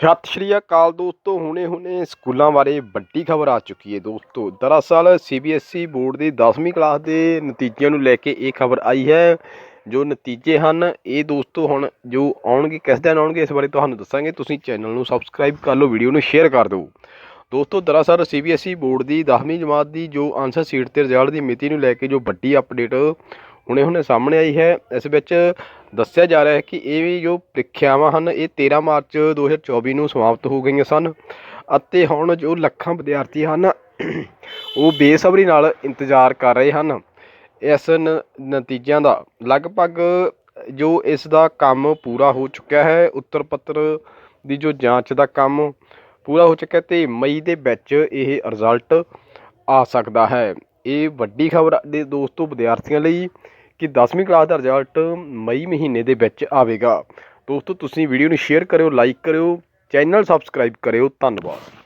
ਸਤਿ ਸ਼੍ਰੀ ਅਕਾਲ ਦੋਸਤੋ ਹੁਣੇ ਹੁਣੇ ਸਕੂਲਾਂ ਬਾਰੇ ਵੱਡੀ ਖਬਰ ਆ ਚੁੱਕੀ ਹੈ ਦੋਸਤੋ। ਦਰਅਸਲ ਸੀਬੀਐਸਈ ਬੋਰਡ ਦੀ 10ਵੀਂ ਕਲਾਸ ਦੇ ਨਤੀਜਿਆਂ ਨੂੰ ਲੈ ਕੇ ਇਹ ਖਬਰ ਆਈ ਹੈ। ਜੋ ਨਤੀਜੇ ਹਨ, ਇਹ ਦੋਸਤੋ ਹੁਣ ਜੋ ਆਉਣਗੇ, ਕਿਸ ਦਿਨ ਆਉਣਗੇ, ਇਸ ਬਾਰੇ ਤੁਹਾਨੂੰ ਦੱਸਾਂਗੇ। ਤੁਸੀਂ ਚੈਨਲ ਨੂੰ ਸਬਸਕ੍ਰਾਈਬ ਕਰ ਲਓ, ਵੀਡੀਓ ਨੂੰ ਸ਼ੇਅਰ ਕਰ ਦਿਓ। ਦੋਸਤੋ, ਦਰਅਸਲ ਸੀਬੀਐਸਈ ਬੋਰਡ ਦੀ 10ਵੀਂ ਜਮਾਤ ਦੀ ਜੋ ਆਨਸਰ ਸ਼ੀਟ ਤੇ ਰਿਜ਼ਲਟ ਦੀ ਮਿਤੀ ਨੂੰ ਲੈ ਕੇ ਜੋ ਵੱਡੀ ਅਪਡੇਟ ਹੁਣੇ ਹੁਣੇ ਸਾਹਮਣੇ ਆਈ ਹੈ। ਇਸ ਵਿੱਚ ਦੱਸਿਆ ਜਾ ਰਿਹਾ ਹੈ ਕਿ ਇਹ ਵੀ ਜੋ ਪ੍ਰੀਖਿਆਵਾਂ ਹਨ, ਇਹ 13 ਮਾਰਚ 2024 ਨੂੰ ਸਮਾਪਤ ਹੋ ਗਈਆਂ ਸਨ ਅਤੇ ਹੁਣ ਜੋ ਲੱਖਾਂ ਵਿਦਿਆਰਥੀ ਹਨ, ਉਹ ਬੇਸਬਰੀ ਨਾਲ ਇੰਤਜ਼ਾਰ ਕਰ ਰਹੇ ਹਨ। ਇਸ ਨ- ਨਤੀਜਿਆਂ ਦਾ ਲਗਭਗ ਜੋ ਇਸ ਦਾ ਕੰਮ ਪੂਰਾ ਹੋ ਚੁੱਕਿਆ ਹੈ, ਉੱਤਰ ਪੱਤਰ ਦੀ ਜੋ ਜਾਂਚ ਦਾ ਕੰਮ ਪੂਰਾ ਹੋ ਚੁੱਕਿਆ ਤੇ ਮਈ ਦੇ ਵਿੱਚ ਇਹ ਰਿਜ਼ਲਟ ਆ ਸਕਦਾ ਹੈ। ਇਹ ਵੱਡੀ ਖਬਰ ਦੇ ਦੋਸਤੋ, ਵਿਦਿਆਰਥੀਆਂ ਲਈ ਕਿ 10ਵੀਂ ਕਲਾਸ ਦਾ ਰਿਜ਼ਲਟ ਮਈ ਮਹੀਨੇ ਦੇ ਵਿੱਚ ਆਵੇਗਾ। ਦੋਸਤੋ, ਤੁਸੀਂ ਵੀਡੀਓ ਨੂੰ ਸ਼ੇਅਰ ਕਰਿਓ ਲਾਈਕ ਕਰਿਓ ਚੈਨਲ ਸਬਸਕ੍ਰਾਈਬ ਕਰਿਓ। ਧੰਨਵਾਦ।